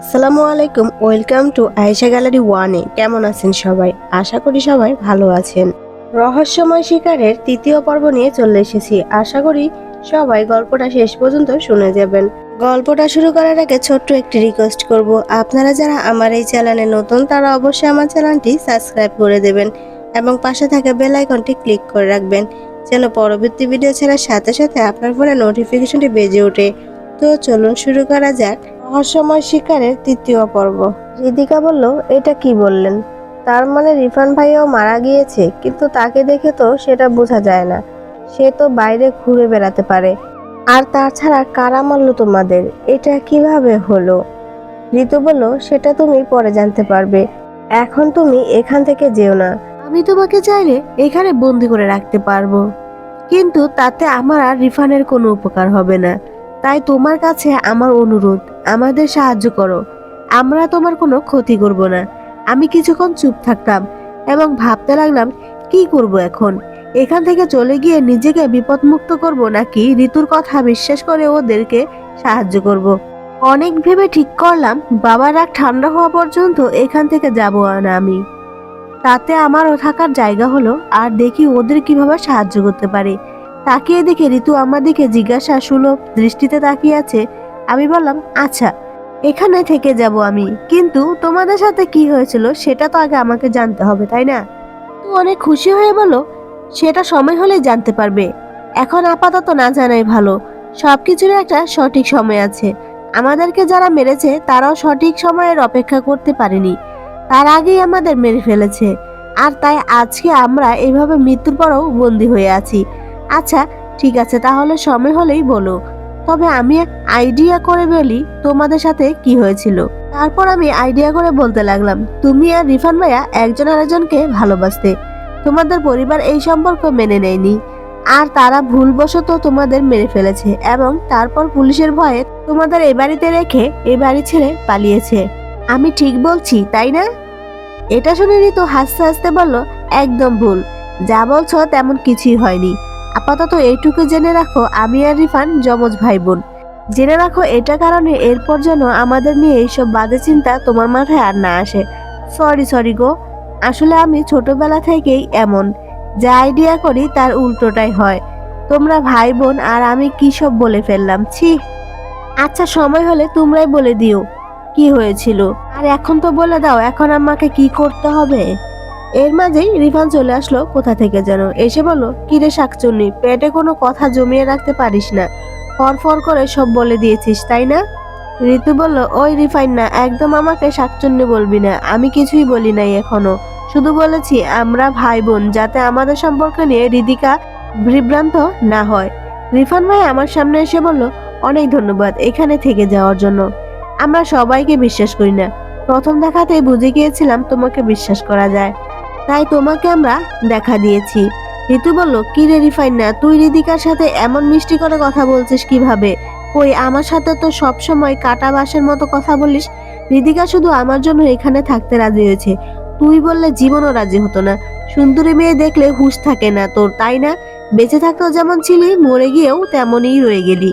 আসসালামু আলাইকুম, welcome to Ayesha gallery ওয়ানে। কেমন আছেন সবাই? আশা করি সবাই ভালো আছেন। রহস্যময় শিকারের তৃতীয় পর্ব নিয়ে চলে এসেছি। আশা করি সবাই গল্পটা শেষ পর্যন্ত শুনে যাবেন। গল্পটা শুরু করার আগে ছোট্ট একটি রিকোয়েস্ট করব। আপনারা যারা আমার এই চ্যানেলে নতুন, তারা অবশ্যই আমার চ্যানেলটি সাবস্ক্রাইব করে দেবেন এবং পাশে থাকা বেল আইকনটি ক্লিক করে রাখবেন, যেন পরবর্তী ভিডিও ছাড়ার সাথে সাথে আপনার ফোনে নোটিফিকেশনটি বেজে ওঠে। তো চলুন শুরু করা যাক। রহস্যময় শিকারের তৃতীয় পর্ব। রিদিকা বলল, এটা কি বললেন? তার মানে রিফান ভাইও মারা গিয়েছে, কিন্তু তাকে দেখে তো সেটা বোঝা যায় না। সে তো বাইরে ঘুরে বেড়াতে পারে। আর তাছাড়া কারা মারল তোমাদের? এটা কীভাবে হলো? ঋতু বলল, সেটা তুমি পরে জানতে পারবে। এখন তুমি এখান থেকে যেও না। আমি তোমাকে চাইলে এখানে বন্দি করে রাখতে পারব। কিন্তু তাতে আমার আর রিফানের কোনো উপকার হবে না। তাই তোমার কাছে আমার অনুরোধ, আমাদের সাহায্য করো। আমরা তোমার কোনো ক্ষতি করব না। আমি কিছুক্ষণ চুপ থাকতাম এবং ভাবতে লাগলাম, কি করব এখন? এখান থেকে চলে গিয়ে নিজেকে বিপদমুক্ত করব নাকি ঋতুর কথা বিশ্বাস করে ওদেরকে সাহায্য করব। অনেক ভেবে ঠিক করলাম, বাবার রাগ ঠান্ডা হওয়া পর্যন্ত এখান থেকে যাব না আমি। তাতে আমারও থাকার জায়গা হলো, আর দেখি ওদের কীভাবে সাহায্য করতে পারে। তাকিয়ে দেখে ঋতু আমার দিকে জিজ্ঞাসা সুলভ দৃষ্টিতে তাকিয়ে আছে। আমি বললাম আচ্ছা এখানে থেকে যাব আমি। কিন্তু তোমাদের সাথে কি হয়েছিল সেটা তো আগে আমাকে জানতে হবে, তাই না? তো অনেক খুশি হয়ে বলো সেটা সময় হলে জানতে পারবে। এখন আপাতত না জানাই ভালো। সবকিছুর একটা সঠিক সময় আছে। আমাদেরকে যারা মেরেছে, তারাও সঠিক সময়ের অপেক্ষা করতে পারেনি। তার আগেই আমাদের মেরে ফেলেছে। আর তাই আজকে আমরা এভাবে মৃত্যুর পরও বন্দী হয়ে আছি। আচ্ছা ঠিক আছে, তাহলে সময় হলেই বলো। তবে আমি আইডিয়া করে বলি তোমাদের সাথে কি হয়েছিল। তারপর আমি আইডিয়া করে বলতে লাগলাম, তুমি আর রিফান ভাইয়া একজন আরেকজনকে ভালোবাসতে। তোমাদের পরিবার এই সম্পর্ক মেনে নেয়নি। আর তারা ভুলবশত তোমাদের মেরে ফেলেছে এবং তারপর পুলিশের ভয়ে তোমাদের এ বাড়িতে রেখে এ বাড়ি ছেড়ে পালিয়েছে। আমি ঠিক বলছি, তাই না? এটা শুনে ঋতু হাসতে হাসতে বলল, একদম ভুল। যা বলছো তেমন কিছুই হয়নি। আপাতত এইটুকু জেনে রাখো, আমি আর রিফান যমজ ভাই বোন জেনে রাখো, এটা কারণে এরপর যেন আমাদের নিয়ে এইসব বাজে চিন্তা তোমার মাথায় আর না আসে। সরি সরি গো। আসলে আমি ছোটবেলা থেকেই এমন। যা আইডিয়া করি তার উল্টোটাই হয়। তোমরা ভাই বোন আর আমি কি সব বলে ফেললাম, ছি। আচ্ছা সময় হলে তোমরাই বলে দিও, কি হয়েছিল। আর এখন তো বলে দাও, এখন আমাকে কি করতে হবে? এর মাঝেই রিফান চলে আসলো কোথা থেকে যেন। এসে বলল, কিরে শাকচুন্নি, পেটে কোনো কথা জমিয়ে রাখতে পারিস না। ফর করে সব বলে দিয়েছিস, তাই না? ঋতু বলল, ওই রিফাইন না, একদম আমাকে শাকচুন্নি বলবি না। আমি কিছুই বলি নাই এখনও। শুধু বলেছি, আমরা ভাই বোন যাতে আমাদের সম্পর্ক নিয়ে রিদিকা বিভ্রান্ত না হয়। রিফান ভাই আমার সামনে এসে বলল, অনেক ধন্যবাদ এখানে থেকে যাওয়ার জন্য। আমরা সবাইকে বিশ্বাস করি না। প্রথম দেখাতেই বুঝে গিয়েছিলাম তোমাকে বিশ্বাস করা যায়। তাই তোমাকে আমরা দেখা দিয়েছি। ঋতু বলল, কি রে রিফাইন না, তুই রিদিকার সাথে এমন মিষ্টি করে কথা বলছিস কীভাবে? কই, আমার সাথে তো সব সময় কাটা বাসের মতো কথা বলিস। রিদিকা শুধু আমার জন্য এখানে থাকতে রাজি হয়েছে। তুই বললে জীবনও রাজি হতো না। সুন্দরী মেয়ে দেখলে হুঁশ থাকে না তোর, তাই না? বেঁচে থাকতেও যেমন ছিলি, মরে গিয়েও তেমনই রয়ে গেলি।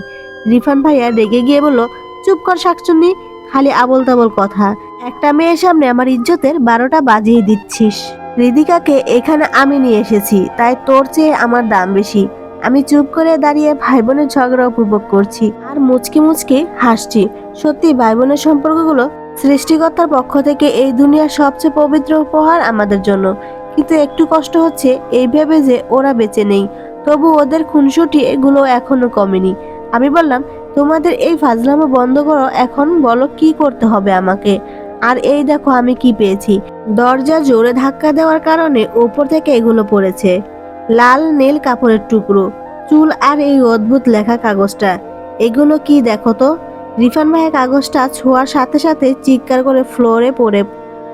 রিফান ভাইয়া রেগে গিয়ে বলল, চুপ কর শাকচুন্নি, খালি আবল তাবল কথা। একটা মেয়ের সামনে আমার ইজ্জতের বারোটা বাজিয়ে দিচ্ছিস। রিদিকাকে এখানে আমি নিয়ে এসেছি, তাই তোর চেয়ে আমার দাম বেশি। আমি চুপ করে দাঁড়িয়ে ভাই বোনের ঝগড়া উপভোগ করছি আর মুচকি মুচকি হাসছি। সত্যি ভাই বোনের সম্পর্কগুলো সৃষ্টিকর্তার পক্ষ থেকে এই দুনিয়ার সবচেয়ে পবিত্র উপহার আমাদের জন্য। কিন্তু একটু কষ্ট হচ্ছে এই ভেবে যে ওরা বেঁচে নেই। তবু ওদের খুনসুটি এগুলো এখনও কমেনি। আমি বললাম, তোমাদের এই ফাজলামো বন্ধ করো, এখন বলো কি করতে হবে আমাকে? আর এই দেখো আমি কি পেয়েছি। দরজা জোরে ধাক্কা দেওয়ার কারণে ওপর থেকে এগুলো পড়েছে। লাল নীল কাপড়ের টুকরো, চুল আর এই অদ্ভুত লেখা কাগজটা। এগুলো কি দেখো তো? রিফান ভাইয়ের কাগজটা ছোঁয়ার সাথে সাথে চিৎকার করে ফ্লোরে পড়ে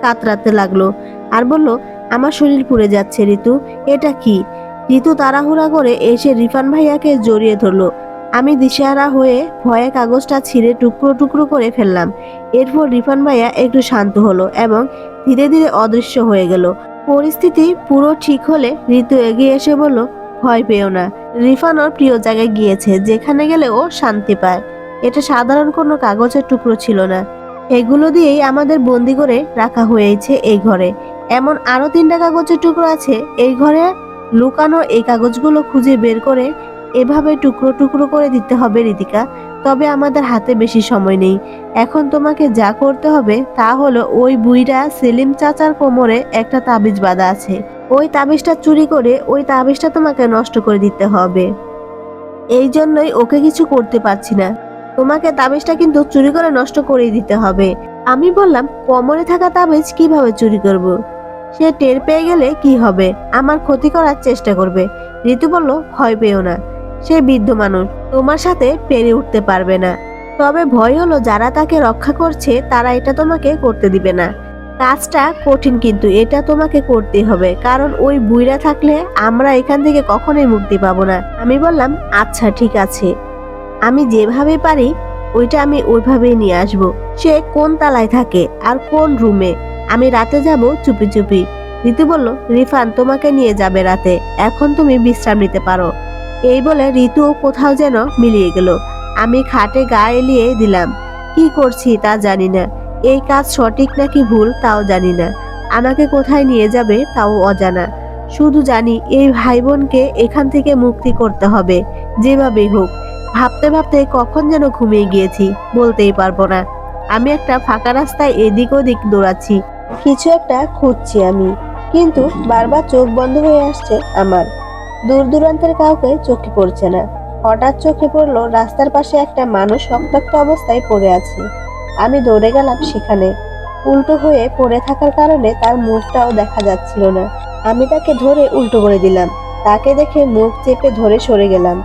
কাতরাতে লাগল আর বলল, আমার শরীর পুড়ে যাচ্ছে, ঋতু। এটা কি? ঋতু তাড়াহুড়া করে এসে রিফান ভাইয়াকে জড়িয়ে ধরলো। আমি দিশেহারা হয়ে ভয়ে কাগজটা ছিঁড়ে টুকরো টুকরো করে ফেললাম। এরপর রিফান ভাইয়া একটু শান্ত হলো এবং ধীরে ধীরে অদৃশ্য হয়ে গেল। পরিস্থিতি পুরো ঠিক হলে ঋতু এগিয়ে এসে বলল, ভয় পেও না। রিফান ওর প্রিয় জায়গায় গিয়েছে, যেখানে গেলে ও শান্তি পায়। এটা সাধারণ কোনো কাগজের টুকরো ছিল না। এগুলো দিয়েই আমাদের বন্দি করে রাখা হয়েছে এই ঘরে। এমন আরও তিনটা কাগজের টুকরো আছে, এই ঘরে লুকানো এই কাগজগুলো খুঁজে বের করে এভাবে টুকরো টুকরো করে দিতে হবে রীতিকা, তবে আমাদের হাতে বেশি সময় নেই। এখন তোমাকে যা করতে হবে তা হলো ওই বুইরা সেলিম চাচার কোমরে একটা তাবিজ বাঁধা আছে। ওই তাবিজটা চুরি করে ওই তাবিজটা তোমাকে নষ্ট করে দিতে হবে। এই জন্যই ওকে কিছু করতে পারছি না। তোমাকে তাবিজটা কিন্তু চুরি করে নষ্ট করে দিতে হবে। আমি বললাম, কোমরে থাকা তাবিজ কীভাবে চুরি করব। সে টের পেয়ে গেলে কি হবে? আমার ক্ষতি করার চেষ্টা করবে। ঋতু বলল, ভয় পেও না। সে বৃদ্ধ মানুষ। তোমার সাথে পেরে উঠতে পারবে না। তবে ভয় হলো যারা তাকে রক্ষা করছে, তারা এটা তোমাকে করতে দিবে না। কাজটা কঠিন কিন্তু এটা তোমাকে করতে হবে। কারণ ওই বুইরা থাকলে আমরা এখান থেকে কখনোই মুক্তি পাবো না। আমি বললাম আচ্ছা ঠিক আছে। আমি যেভাবে পারি, ওইটা আমি ওইভাবেই নিয়ে আসব। সে কোন তালায় থাকে আর কোন রুমে? আমি রাতে যাব চুপি চুপি। ঋতু বলল, রিফান, তোমাকে নিয়ে যাবে রাতে। এখন তুমি বিশ্রাম নিতে পারো। এই বলে ঋতু কোথাও যেন মিলিয়ে গেল। আমি খাটে গা এলিয়ে দিলাম। কি করছি তা জানি না। এই কাজ সঠিক নাকি ভুল তাও জানি না। আমাকে কোথায় নিয়ে যাবে তাও অজানা। শুধু জানি এই ভাই বোনকে এখান থেকে মুক্তি করতে হবে, যেভাবেই হোক। ভাবতে ভাবতে কখন যেন ঘুমিয়ে গিয়েছি বলতেই পারব না। আমি একটা ফাঁকা রাস্তায় এদিক ওদিক দৌড়াচ্ছি। কিছু একটা খুঁজছি আমি। কিন্তু বারবার চোখ বন্ধ হয়ে আসছে আমার। দূর দূরান্তের কাউকে চোখে পড়ছে না। হঠাৎ চোখে পড়ল রাস্তার পাশে একটা মানুষ রক্তাক্ত অবস্থায় পড়ে আছে। আমি দৌড়ে গেলাম সেখানে। উল্টো হয়ে পড়ে থাকার কারণে তার মুখটাও দেখা যাচ্ছিল না। আমি তাকে ধরে উল্টো করে দিলাম। তাকে দেখে মুখ চেপে ধরে সরে গেলাম।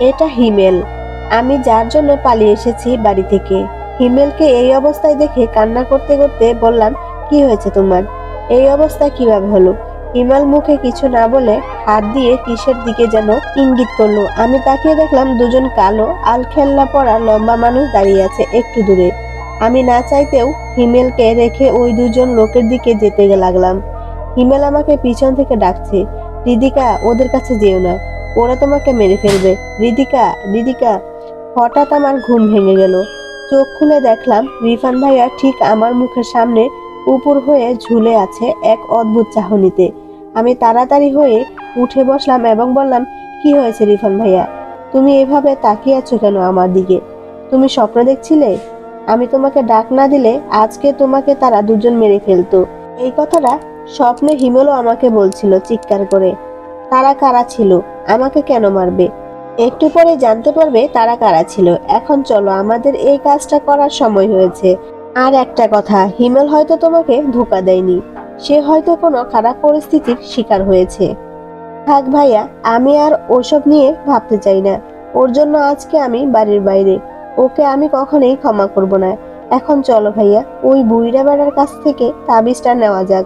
এটা হিমেল। আমি যার জন্য পালিয়ে এসেছি বাড়ি থেকে। হিমেলকে এই অবস্থায় দেখে কান্না করতে করতে বললাম, কি হয়েছে তোমার? এই অবস্থা কীভাবে হলো? হিমাল মুখে কিছু না বলে হাত দিয়ে কিসের দিকে যেন ইঙ্গিত করল। আমি তাকিয়ে দেখলাম দুজন কালো, আলখেল্লা পরা লম্বা মানুষ দাঁড়িয়ে আছে একটু দূরে। আমি না চাইতেও হিমেলকে রেখে ওই দুজন লোকের দিকে যেতে লাগলাম। হিমেল আমাকে পিছন থেকে ডাকছে, রিদিকা, ওদের কাছে যেও না। ওরা তোমাকে মেরে ফেলবে। রিদিকা রিদিকা। হঠাৎ আমার ঘুম ভেঙে গেল। চোখ খুলে দেখলাম রিফান ভাইয়া ঠিক আমার মুখের সামনে উপর হয়ে ঝুলে আছে এক অদ্ভুত চাহনিতে। আমি তাড়াতাড়ি হয়ে উঠে বসলাম এবং বললাম, কি হয়েছে রিফান ভাইয়া? তুমি এভাবে তাকিয়ে আছো কেন আমার দিকে? তুমি স্বপ্ন দেখছিলে? আমি তোমাকে ডাক না দিলে আজকে তোমাকে তারা দুজন মেরে ফেলতো। এই কথাটা স্বপ্নে হিমেলও আমাকে বলছিল চিৎকার করে। তারা কারা ছিল? আমাকে কেন মারবে? একটু পরে জানতে পারবে তারা কারা ছিল। এখন চলো, আমাদের এই কাজটা করার সময় হয়েছে। আর একটা কথা, হিমেল হয়তো তোমাকে ধোকা দেয়নি। সে হয়তো কোনো খারাপ পরিস্থিতির শিকার হয়েছে। থাক ভাইয়া, আমি আর ওসব নিয়ে ভাবতে চাই না। ওর জন্য আজকে আমি বাড়ির বাইরে। ওকে আমি কখনোই ক্ষমা করব না। এখন চলো ভাইয়া, ওই বুইরা বেড়ার কাছ থেকে তাবিজটা নেওয়া যাক।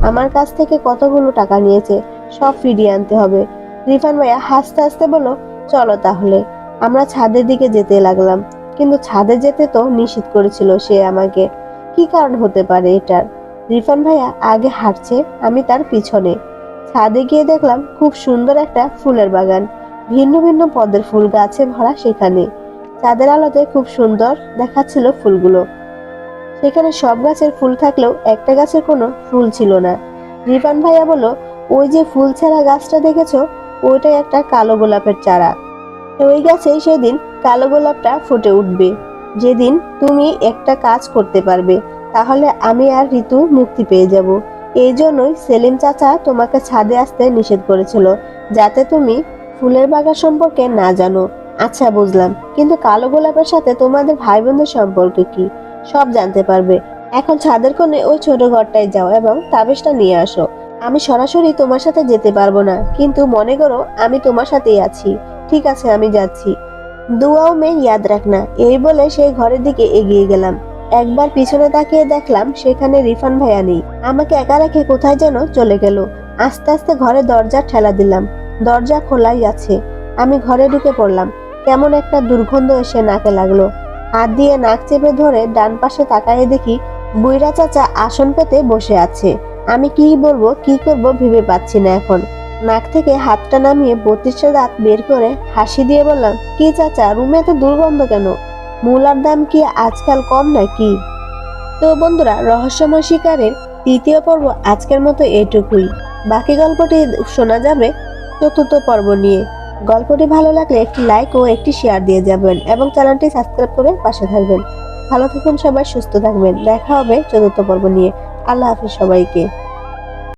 আমার কাছ থেকে কতগুলো টাকা নিয়েছে, সব ফিরিয়ে আনতে হবে। রিফান ভাইয়া হাসতে হাসতে বলল, চলো তাহলে। আমরা ছাদের দিকে যেতে লাগলাম। কিন্তু ছাদে যেতে তো নিষেধ করেছিল সে আমাকে। কি কারণ হতে পারে এটার? রিফান ভাইয়া আগে হাঁটছে, আমি তার পিছনে। ছাদে গিয়ে দেখলাম খুব সুন্দর একটা ফুলের বাগান, ভিন্ন ভিন্ন পদের ফুল গাছে ভরা সেখানে। চাঁদের আলোতে খুব সুন্দর দেখাচ্ছিল ফুলগুলো। সেখানে সব গাছের ফুল থাকলেও একটা গাছের কোনো ফুল ছিল না। রিফান ভাইয়া বলল, ওই যে ফুল ছাড়া গাছটা দেখেছ, ওইটাই একটা কালো গোলাপের চারা। ওই গাছেই সেদিন কালো গোলাপটা ফুটে উঠবে। যেদিন তুমি একটা কাজ করতে পারবে তাহলে আমি আর ঋতু মুক্তি পেয়ে যাব। এই জন্যই সেলিম চাচা তোমাকে ছাদে আসতে নিষেধ করেছিল, যাতে তুমি ফুলের বাগান সম্পর্কে না জানো। আচ্ছা বুঝলাম। কিন্তু কালো গোলাপের সাথে তোমাদের ভাই বোনদের সম্পর্ক কি? সব জানতে পারবে। এখন ছাদের কোণে ওই ছোট ঘরটায় যাও এবং তাবিজটা নিয়ে আসো। আমি সরাসরি তোমার সাথে যেতে পারব না, কিন্তু মনে করো আমি তোমার সাথেই আছি। ঠিক আছে, আমি যাচ্ছি। দুয়াও মে, ইয়াদ রাখনা। এই বলে সেই ঘরের দিকে এগিয়ে গেলাম। একবার পিছনে তাকিয়ে দেখলাম সেখানে রিফান ভাইয়া নেই। আমাকে একা রেখে কোথায় যেন চলে গেল। আস্তে আস্তে ঘরে দরজা ঠেলা দিলাম। দরজা খোলাই আছে। আমি ঘরে ঢুকে পড়লাম। কেমন একটা দুর্গন্ধ এসে নাকে লাগল। হাত দিয়ে নাক চেপে ধরে ডান পাশে তাকায়ে দেখি বুইরা চাচা আসন পেতে বসে আছে। আমি কি বলব, কি করব ভেবে পাচ্ছি না এখন। নাক থেকে হাতটা নামিয়ে বত্রিশটা দাঁত বের করে হাসি দিয়ে বললাম, কি চাচা, রুমে তো দুর্গন্ধ কেন? মূলার দাম কি আজকাল কম নাকি? তো বন্ধুরা, রহস্যময় শিকারের তৃতীয় পর্ব আজকের মতো এটুকুই। বাকি গল্পটি শোনা যাবে চতুর্থ পর্ব নিয়ে। গল্পটি ভালো লাগলে একটি লাইক ও একটি শেয়ার দিয়ে যাবেন এবং চ্যানেলটি সাবস্ক্রাইব করে পাশে থাকবেন। ভালো থাকুন সবাই, সুস্থ থাকবেন। দেখা হবে চতুর্থ পর্ব নিয়ে। আল্লাহ হাফিজ সবাইকে।